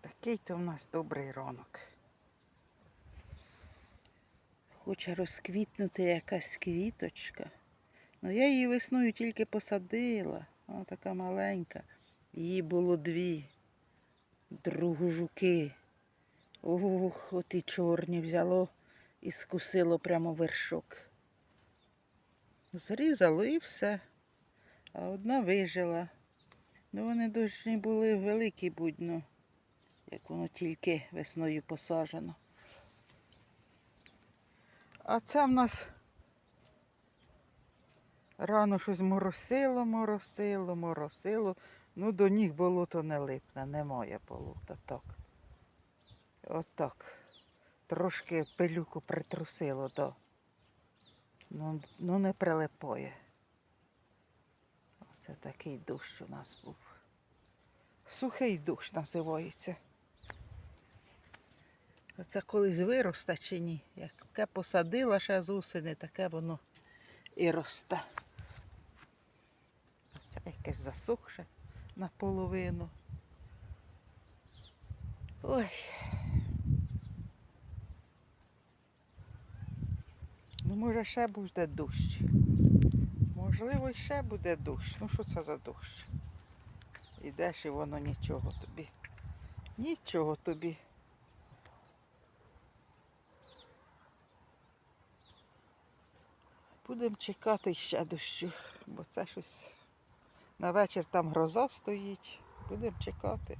Такий то в нас добрий ранок. Хоче розквітнути якась квіточка. Ну я її весною тільки посадила. Вона така маленька. Її було дві. Другу жуки. Ох, от і чорні взяло і скусило прямо вершок. Зрізало і все. А одна вижила. Ну вони дуже були великі будь-ну, як воно тільки весною посаджено. А це в нас рано щось моросило, моросило, моросило. Ну, до ніг болото не липне, немає болота. Так. Отак. Трошки пилюку притрусило, да. Ну, ну не прилипає. Оце такий дощ у нас був. Сухий дощ називається. Оце колись виросте чи ні. Яке посадила ще з осени, таке воно і росте. Це якесь засохше наполовину. Ой. Ну, може, ще буде дощ. Можливо, ще буде дощ. Ну що це за дощ? Ідеш і воно нічого тобі. Нічого тобі. Будемо чекати ще дощу, бо це щось на вечір там гроза стоїть. Будемо чекати.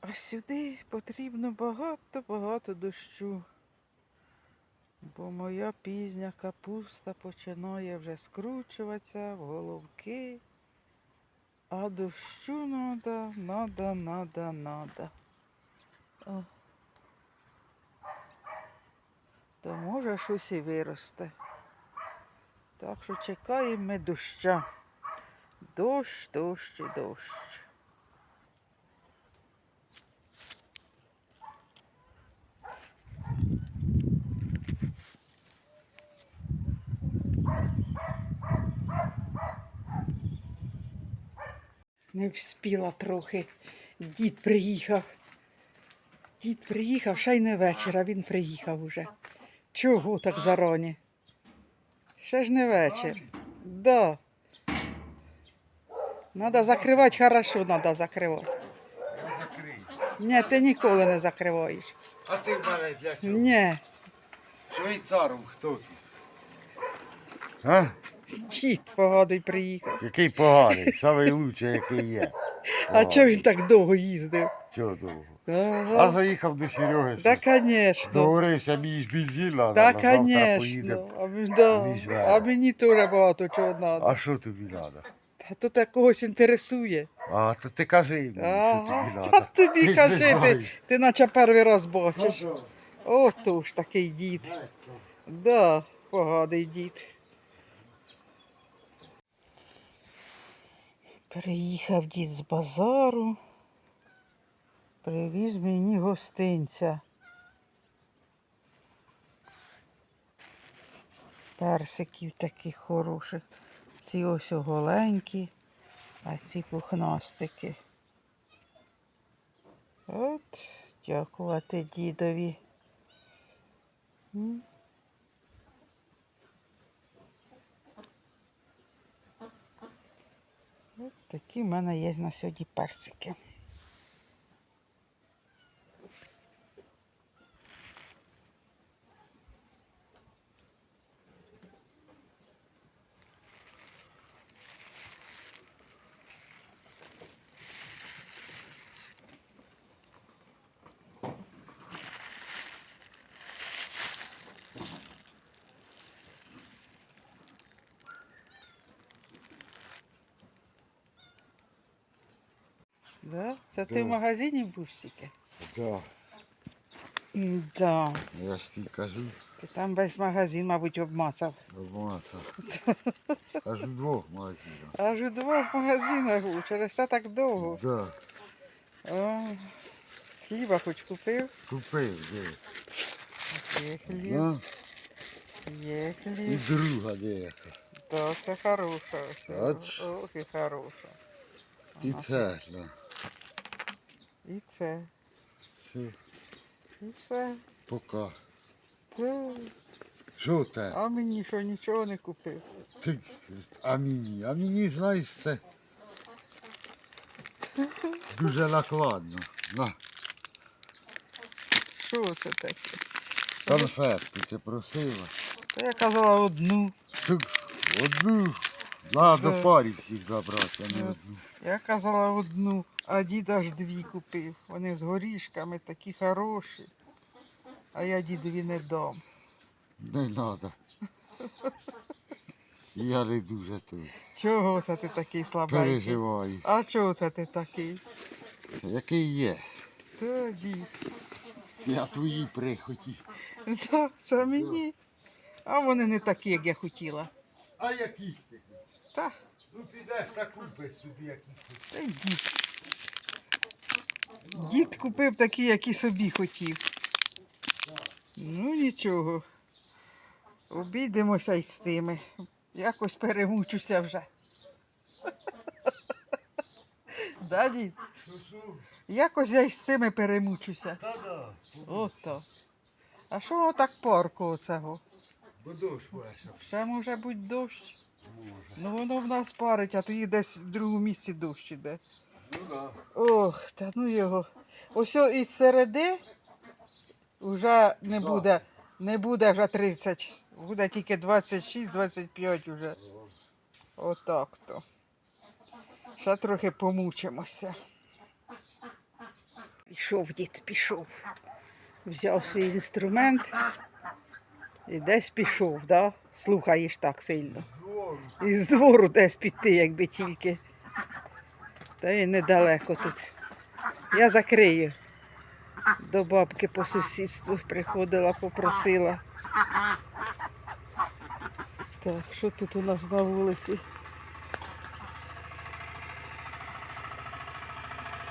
А сюди потрібно багато-багато дощу. Бо моя пізня капуста починає вже скручуватися в головки. А дощу надо, надо, надо, надо. О. То може щось і виросте. Так що чекаємо ми доща. Дощ, дощ дощ. Не вспіла трохи. Дід приїхав. Дід приїхав, ще й не вечір, а він приїхав уже. Чого так зарані? Ще ж не вечір. Да. Надо закривати, хорошо треба закривати. Я закрию. Ні, ти ніколи не закриваєш. А ти в мене для чого? Ні, Швейцаром хто тут? А? дід погодий приїхав. Який поганий, самий лучший, який є. А чого він так довго їздив? Чого довго? А Ага. заїхав до Сереги. Да, звісно. Договорився, мені ж бензин надо, Да, на завтра поїдемо. звісно. А, мені- да. Візьмемо. а мені теж багато чого треба. А що тобі треба? Та то так когось інтересує. А, то ти кажи мені, що Ага, тобі та треба. тобі кажи, ти, ти наче перший раз бачиш. Ну, О, то ж такий дід. Да, поганий дід. Приїхав дід з базару. Привіз мені гостинця. Персиків таких хороших. Ці ось голенькі, а ці пухнастики. От, дякувати дідові. От такі в мене є на сьогодні персики. Да? Це ти в магазині був стільки? Да, Да. я ж тобі кажу, Ти там весь магазин, мабуть, обмацав. обмацав. Кажу двох магазинів. Аж у двох магазинах був, через це так довго. Да, О, хліба хоч купив. купив, де. Є хліб, Да. є І хліб. друга деяка. Да, це хороша. ось. Ох, і хороша. І Ага. Це. І це. Все, І все. пока. Та, Що те? А мені що нічого не купив. Ти, а мені, а мені, знаєш, це дуже накладно. На, Що це таке? конфетку ти просила. Та я казала одну. Так, одну. Надо Да. парі всіх забрати, а не Да. одну. Я казала одну, а дід аж дві купив. Вони з горішками такі хороші. А я дідові не дам. Не треба. Я не дуже тут Чого це ти такий слабенький? переживаю. А чого це ти такий? Який є? Та дід. Я твої прихоті. Та, це мені. А вони не такі, як я хотіла. А які ти? Та, Ну підеш та купиш собі якісь. та й дід. Дід купив такі, які собі хотів. Ну нічого. Обійдемося й з тими. Якось перемучуся вже. Да, дід? Якось я й з цими перемучуся. Ото. А що так парко оцього? Бо дощ вийшов. Ще може бути дощ. Може. Ну воно в нас парить, а тоді десь в другому місці дощ іде. Ну да. Ох, та ну його. Ось із середи вже не Що? буде, не буде вже 30. Буде тільки 26-25 вже. Отак то. Ще трохи помучимося. Пішов дід, пішов. Взяв свій інструмент і десь пішов, да? Слухаєш так сильно. І з двору десь піти, якби тільки. Та й недалеко тут. Я закрию. До бабки по сусідству приходила, попросила. Так, що тут у нас на вулиці?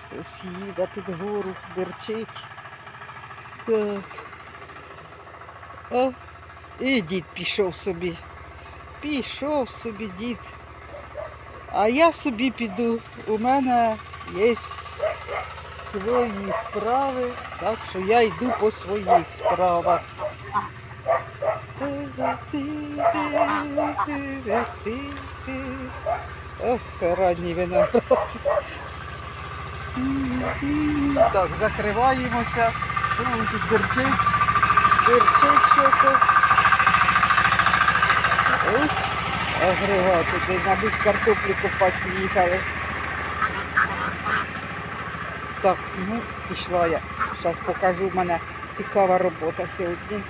Хтось їде під гору, дерчить. Так. О, і дід пішов собі. Пішов собі дід. А я собі піду. У мене є свої справи, так що я йду по своїх справах. Ох, це ранній виноград. Так, закриваємося. Що тут дерчить? Дерчить що-то. Ось агрегати, де, мабуть, картоплю копати їхали. Так, ну, пішла я. Зараз покажу, в мене цікава робота сьогодні.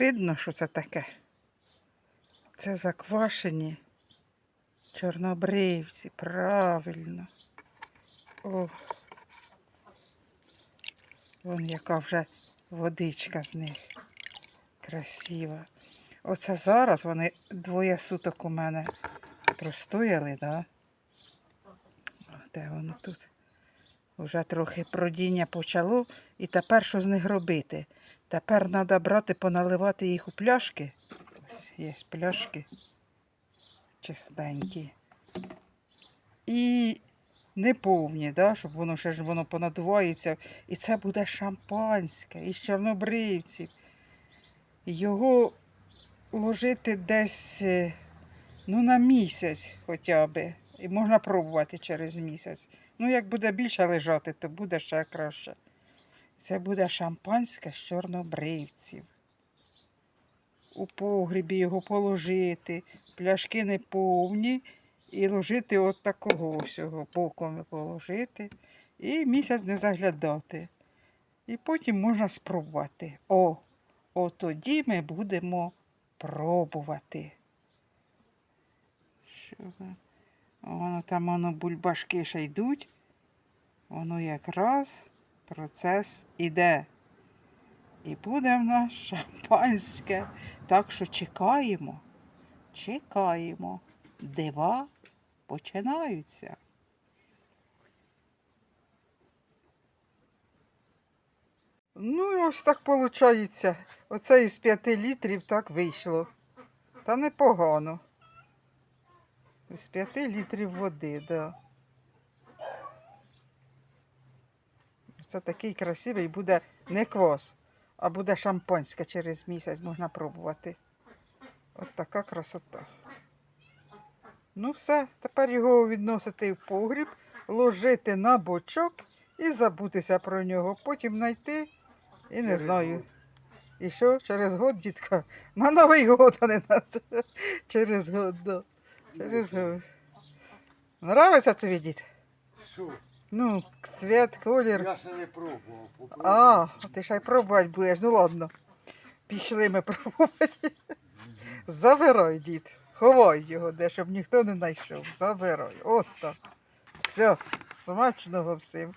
Видно, що це таке. Це заквашені чорнобривці, правильно. О. Вон яка вже водичка з них красива. Оце зараз вони двоє суток у мене простояли, да? Де воно тут? Уже трохи продіння почало, і тепер що з них робити? Тепер треба брати, поналивати їх у пляшки. Ось є пляшки чистенькі. І неповні, да? щоб воно ще ж воно понадувається. І це буде шампанське із чорнобривців. Його ложити десь е, ну, на місяць хоча б. І можна пробувати через місяць. Ну, як буде більше лежати, то буде ще краще. Це буде шампанське з чорнобривців. У погрібі його положити, пляшки не повні, і ложити от такого всього боком положити. І місяць не заглядати. І потім можна спробувати. О, От тоді ми будемо пробувати. Що? Воно там воно бульбашки ще йдуть. Воно якраз процес іде. І буде в нас шампанське. Так що чекаємо, чекаємо. Дива починаються. Ну, ось так виходить. Оце із п'яти літрів так вийшло. Та непогано. З п'яти літрів води. Да. Це такий красивий буде не квас, а буде шампанське через місяць можна пробувати. От така красота. Ну все, тепер його відносити в погріб, ложити на бочок і забутися про нього. Потім знайти і не знаю. І що, через год, дітка? На Новий год, а не на через год, да. Через год. Нравиться тобі, дід? Що? Ну, цвет, колір. Я ще не пробував. попробую. А, ти ще й пробувати будеш. Ну ладно. Пішли ми пробувати. Забирай, дід. Ховай його, де, щоб ніхто не знайшов. Забирай. От так. Все, смачного всім.